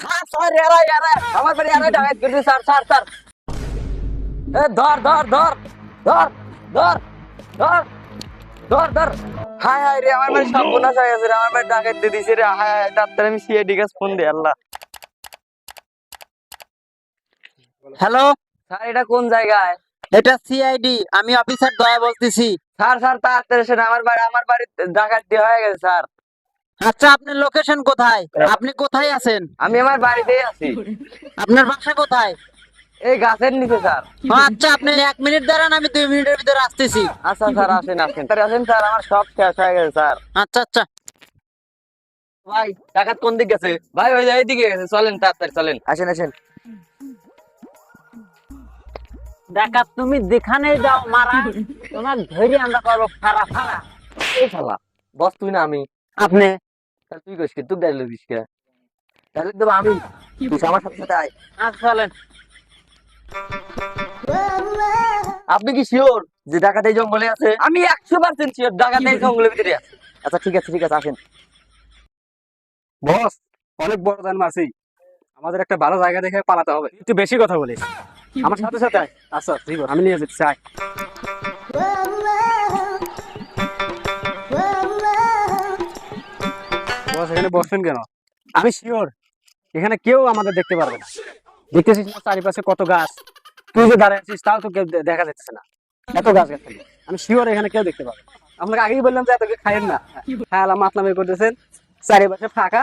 Sir sir এরা এরা। আমার বাড়ি এরা ডাকাত করছে স্যার স্যার স্যার। এ ধর ধর ধর ধর ধর ধর ধর ধর। হায় হায় রে আমার বাড়ি সর্বনাশ হয়ে গেছে রে আমার বাড়ি ডাকাত দিয়ে দিছে রে। হায় হায় ডাক্তার আমি সিআইডি কাছে ফোন দিই আল্লাহ। হ্যালো? স্যার এটা কোন জায়গায়? এটা সিআইডি আমি অফিসার দয়া বলতেছি। স্যার স্যার তাড়াতাড়ি আমার বাড়ি আমার বাড়ি ডাকাত দিয়ে হয়ে গেছে স্যার। আচ্ছা আপনার লোকেশন কোথায়? আপনি কোথায় আছেন? আমি আমার বাড়িতেই আছি। আপনার বাসা কোথায়? এই গাছের নিচে স্যার। আচ্ছা আপনি এক মিনিট দাঁড়ান আমি দুই মিনিটের ভিতরে আসতেছি। আচ্ছা স্যার আসেন আসেন। স্যার আসেন স্যার আমার সব শেষ হয়ে গেছে স্যার। আচ্ছা আচ্ছা। ভাই ডাকাত কোন দিক গেছে? ভাই ওই এইদিকে গেছে চলেন তাড়াতাড়ি চলেন। আসেন আসেন। ডাকাত তুমি যেখানেই যাও মারা তোমার ধরে আমরা করব ফারা ফারা। এই শালা বস তুই না আমি। আপনি তাহলে তুই কইস তুই ডাইলে দিস কে? তাহলে দেবো আমি। তুই আমার সাথে সাথে আয়। আচ্ছা চলেন। আপনি কি শিওর যে ডাকাত জঙ্গলে আছে? আমি একশো পার্সেন্ট শিওর ডাকাত এই জঙ্গলের ভিতরে আছে। আচ্ছা ঠিক আছে ঠিক আছে আসেন। বস অনেক বড় দান মাসি আমাদের একটা ভালো জায়গা দেখে পালাতে হবে। একটু বেশি কথা বলিস। আমার সাথে সাথে। আচ্ছা ঠিক আছে। আমি নিয়ে যেতে চাই বস এখানে বসবেন কেন? আমি শিওর এখানে কেউ আমাদের দেখতে পারবে না। দেখতেছিস না চারিপাশে কত গাছ? তুই যে দাঁড়ায় আছিস, তাও তো কেউ দেখা যাচ্ছে না। এত গাছ গাছ আমি শিওর এখানে কেউ দেখতে পাবে আপনাকে আগেই বললাম যে এত কিছু খাইয়েন না। হ্যাঁ আলাম মাতলামি করতেছেন চারিপাশে ফাঁকা,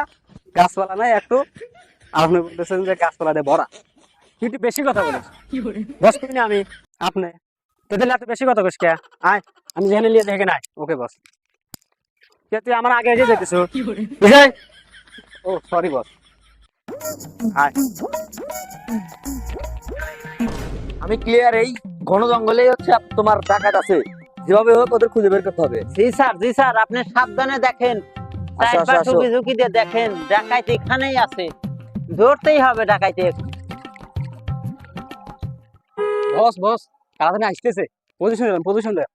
গাছপালা নাই একটু। আপনি বলতেছেন যে গাছপালা দিয়ে ভরা কিন্তু বেশি কথা বলিস। বস তুমি আমি, আপনি। তো তাহলে এত বেশি কথা কইস কে? আয়, আমি যেখানে নিয়ে দেখে নাই ওকে বস। কে তুই আমার আগে এসে যেতেছ বুঝাই ও সরি বস আয়। আমি ক্লিয়ার এই ঘন জঙ্গলেই হচ্ছে তোমার ডাকাত আছে। যেভাবে হোক ওদের খুঁজে বের করতে হবে। জি স্যার জি স্যার আপনি সাবধানে দেখেন। আসো, চারপাশ ঝুঁকি ঝুঁকি দিয়ে দেখেন। ডাকাইতে এখানেই আছে। ধরতেই হবে ডাকাইতে বস বস তাড়াতাড়ি আসতেছে। পজিশন দেন পজিশন দেন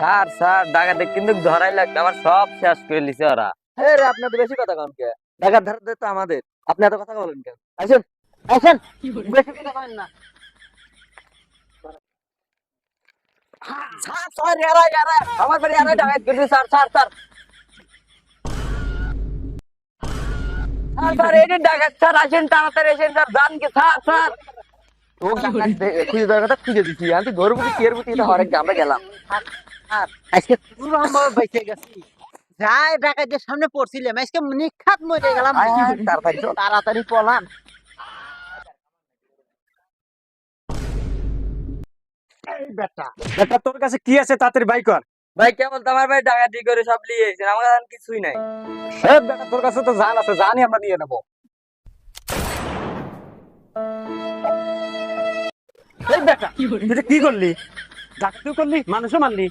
স্যার স্যার ডাকাতে কিন্তু ধরাই লাগবে আমার সব শেষ করে লিছে ওরা। হ্যাঁ রে তো বেশি কথা কন কে? ডাকাত ধরতে তো আমাদের। আপনি এত কথা বলেন কেন? আসেন। আসেন। বেশি কথা করেন না। স্যার স্যার এরা এরা। আমার বাড়ি এরা ডাকাত করছে sir sir sir. Sir sir এই ডাকাত স্যার আসেন তাড়াতাড়ি আসেন স্যার জান কি? Sir sir. ও ডাকাত খুঁজে দেওয়ার কথা খুঁজে দিচ্ছি আমি ধরবো কি হরেক আমরা গেলাম। আর আজকে পুরো বেঁচে গেছি। যাই ডাকাইতের সামনে পড়ছিলাম আজকে নিখাত মরে গেলাম। তাড়াতাড়ি চল। তাড়াতাড়ি বেটা। বেটা তোর কাছে কি আছে তাড়াতাড়ি বাই কর। ভাই কেবল তোমার ভাই ডাকাতি করে সব নিয়ে এসেছেন আমার কাছে কিছুই নাই। বেটা তোর কাছে তো জান আছে জানি আমরা নিয়ে নেব। এই বেটা। তুই কি করলি? ডাকাতিও করলি? মানুষও মারলি?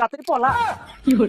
ตัดที่ปลดละอยู่